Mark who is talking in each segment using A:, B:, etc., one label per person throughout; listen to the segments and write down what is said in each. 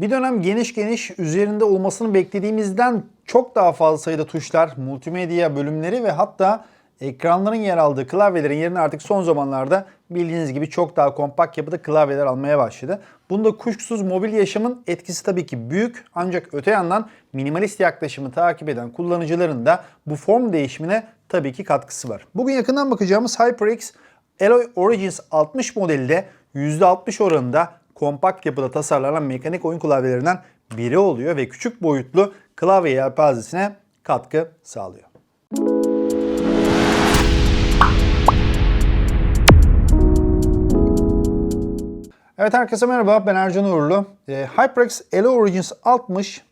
A: Bir dönem geniş geniş üzerinde olmasını beklediğimizden çok daha fazla sayıda tuşlar, multimedya bölümleri ve hatta ekranların yer aldığı klavyelerin yerine artık son zamanlarda bildiğiniz gibi çok daha kompakt yapıda klavyeler almaya başladı. Bunda kuşkusuz mobil yaşamın etkisi tabii ki büyük ancak öte yandan minimalist yaklaşımı takip eden kullanıcıların da bu form değişimine tabii ki katkısı var. Bugün yakından bakacağımız HyperX Alloy Origins 60 modeli de %60 oranında kompakt yapıda tasarlanan mekanik oyun klavyelerinden biri oluyor ve küçük boyutlu klavye yelpazesine katkı sağlıyor. Evet herkese merhaba ben Ercan Uğurlu. Ee, HyperX Alloy Origins 60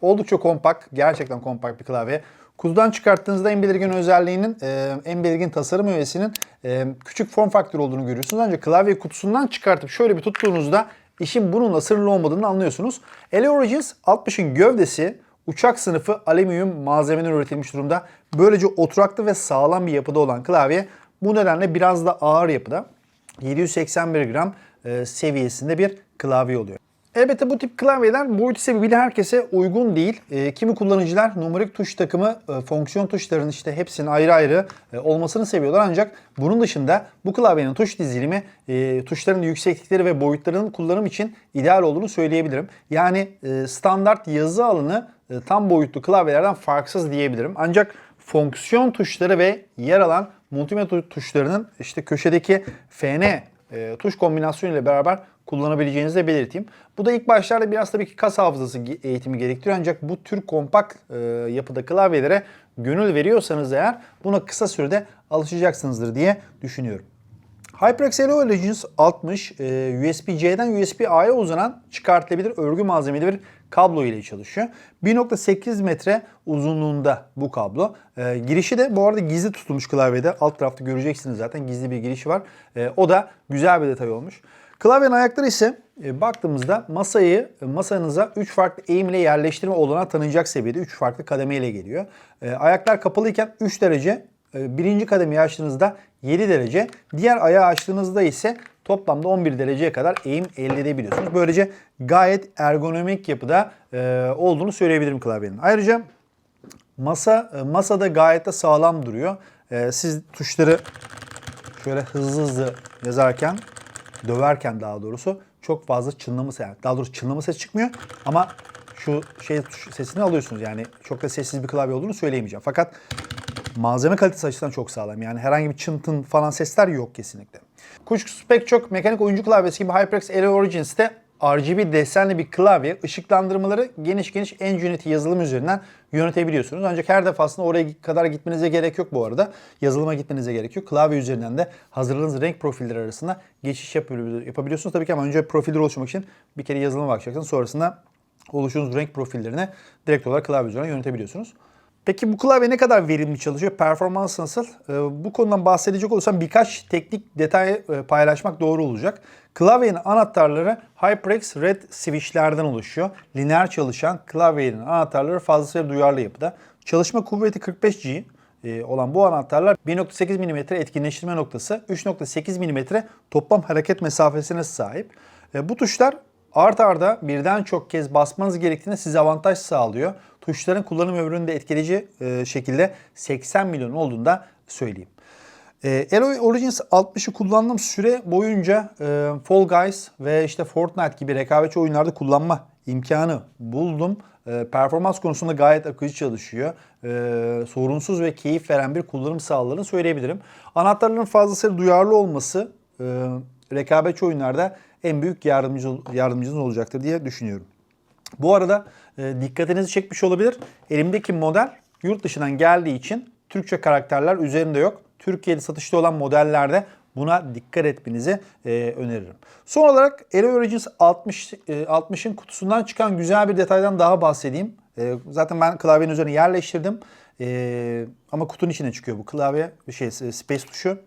A: oldukça kompakt, gerçekten kompakt bir klavye. Kutudan çıkarttığınızda en belirgin özelliğinin, e, en belirgin tasarım öğesinin e, küçük form faktörü olduğunu görüyorsunuz. Ancak klavye kutusundan çıkartıp şöyle bir tuttuğunuzda işin bununla sınırlı olmadığını anlıyorsunuz. Alloy Origins 60'ın gövdesi uçak sınıfı alüminyum malzemeden üretilmiş durumda. Böylece oturaklı ve sağlam bir yapıda olan klavye bu nedenle biraz da ağır yapıda. 781 gram e, seviyesinde bir klavye oluyor. Elbette bu tip klavyeler boyutu sebebiyle herkese uygun değil. E, kimi kullanıcılar numarik tuş takımı, e, fonksiyon tuşlarının işte hepsinin ayrı ayrı e, olmasını seviyorlar. Ancak bunun dışında bu klavyenin tuş dizilimi, e, tuşların yükseklikleri ve boyutlarının kullanım için ideal olduğunu söyleyebilirim. Yani e, standart yazı alanı e, tam boyutlu klavyelerden farksız diyebilirim. Ancak fonksiyon tuşları ve yer alan multimedya tuşlarının işte köşedeki FN e, tuş kombinasyonu ile beraber kullanabileceğinizi de belirteyim. Bu da ilk başlarda biraz tabii ki kas hafızası eğitimi gerektiriyor ancak bu tür kompakt e, yapıda klavyelere gönül veriyorsanız eğer buna kısa sürede alışacaksınızdır diye düşünüyorum. HyperX Alloy Origins 60 e, USB-C'den USB-A'ya uzanan çıkartılabilir örgü malzemeli bir kablo ile çalışıyor. 1.8 metre uzunluğunda bu kablo. E, girişi de bu arada gizli tutulmuş klavyede. Alt tarafta göreceksiniz zaten gizli bir girişi var. E, o da güzel bir detay olmuş. Klavyenin ayakları ise e, baktığımızda masayı masanıza 3 farklı eğim ile yerleştirme olanağı tanıyacak seviyede 3 farklı kademe ile geliyor. Ayaklar kapalıyken 3 derece, birinci kademeyi açtığınızda 7 derece, diğer ayağı açtığınızda ise toplamda 11 dereceye kadar eğim elde edebiliyorsunuz. Böylece gayet ergonomik yapıda e, olduğunu söyleyebilirim klavyenin. Ayrıca masa e, masada gayet de sağlam duruyor. E, siz tuşları şöyle hızlı hızlı yazarken, döverken daha doğrusu çok fazla çınlama ses, daha doğrusu çınlama ses çıkmıyor ama şu şey sesini alıyorsunuz. Yani çok da sessiz bir klavye olduğunu söyleyemeyeceğim. Fakat malzeme kalitesi açısından çok sağlam. Yani herhangi bir çıntın falan sesler yok kesinlikle. Kuşkusuz pek çok mekanik oyuncu klavyesi gibi HyperX Alloy Origins'te RGB desenli bir klavye ışıklandırmaları geniş geniş Nginity yazılım üzerinden yönetebiliyorsunuz. Ancak her defasında oraya kadar gitmenize gerek yok bu arada. Yazılıma gitmenize gerek yok. Klavye üzerinden de hazırladığınız renk profilleri arasında geçiş yapabiliyorsunuz. Tabii ki ama önce profilleri oluşturmak için bir kere yazılıma bakacaksınız. Sonrasında oluşturduğunuz renk profillerini direkt olarak klavye üzerinden yönetebiliyorsunuz. Peki bu klavye ne kadar verimli çalışıyor? Performans nasıl? Ee, bu konudan bahsedecek olursam birkaç teknik detay e, paylaşmak doğru olacak. Klavyenin anahtarları HyperX Red switchlerden oluşuyor. Lineer çalışan klavyenin anahtarları fazlasıyla duyarlı yapıda. Çalışma kuvveti 45G e, olan bu anahtarlar 1.8 mm etkinleştirme noktası, 3.8 mm toplam hareket mesafesine sahip. E, bu tuşlar art arda birden çok kez basmanız gerektiğinde size avantaj sağlıyor. Tuşların kullanım ömrünü de etkileyici e, şekilde 80 milyon olduğunu da söyleyeyim. E, Alloy Origins 60'ı kullandığım süre boyunca e, Fall Guys ve işte Fortnite gibi rekabetçi oyunlarda kullanma imkanı buldum. E, performans konusunda gayet akıcı çalışıyor. E, sorunsuz ve keyif veren bir kullanım sağladığını söyleyebilirim. Anahtarların fazlasıyla duyarlı olması e, rekabetçi oyunlarda en büyük yardımcı, yardımcınız olacaktır diye düşünüyorum. Bu arada e, dikkatinizi çekmiş olabilir. Elimdeki model yurt dışından geldiği için Türkçe karakterler üzerinde yok. Türkiye'de satışta olan modellerde buna dikkat etmenizi e, öneririm. Son olarak Alloy Origins 60 e, 60'ın kutusundan çıkan güzel bir detaydan daha bahsedeyim. E, zaten ben klavyenin üzerine yerleştirdim. E, ama kutunun içine çıkıyor bu klavye, şey space tuşu.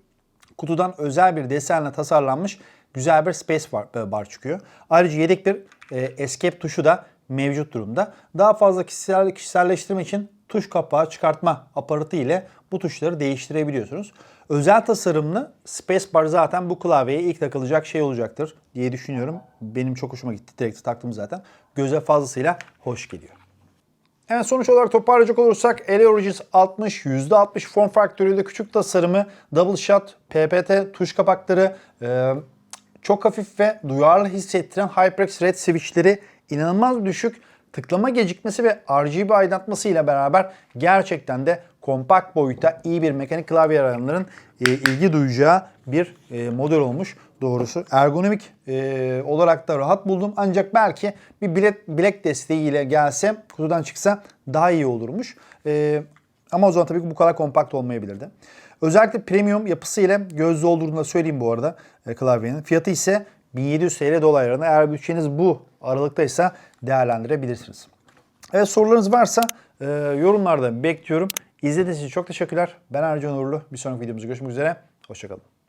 A: Kutudan özel bir desenle tasarlanmış güzel bir space bar, bar çıkıyor. Ayrıca yedek bir e, escape tuşu da mevcut durumda. Daha fazla kişisel, kişiselleştirme için tuş kapağı çıkartma aparatı ile bu tuşları değiştirebiliyorsunuz. Özel tasarımlı Spacebar zaten bu klavyeye ilk takılacak şey olacaktır diye düşünüyorum. Benim çok hoşuma gitti. Direkt taktım zaten. Göze fazlasıyla hoş geliyor. Evet sonuç olarak toparlayacak olursak LA Origins 60, %60 form faktörüyle küçük tasarımı, double shot, PPT, tuş kapakları, e, çok hafif ve duyarlı hissettiren HyperX Red switchleri inanılmaz düşük tıklama gecikmesi ve RGB aydınlatması ile beraber gerçekten de kompakt boyuta iyi bir mekanik klavye arayanların e, ilgi duyacağı bir e, model olmuş doğrusu. Ergonomik e, olarak da rahat buldum ancak belki bir bilek, bilek desteğiyle gelse kutudan çıksa daha iyi olurmuş. E, ama o zaman tabii ki bu kadar kompakt olmayabilirdi. Özellikle premium yapısıyla gözlü olduğunu da söyleyeyim bu arada e, klavyenin. Fiyatı ise 1700 TL dolaylarında. Eğer bütçeniz bu aralıktaysa değerlendirebilirsiniz. Evet sorularınız varsa e, yorumlarda bekliyorum. İzlediğiniz için çok teşekkürler. Ben Ercan Uğurlu. Bir sonraki videomuzda görüşmek üzere. Hoşçakalın.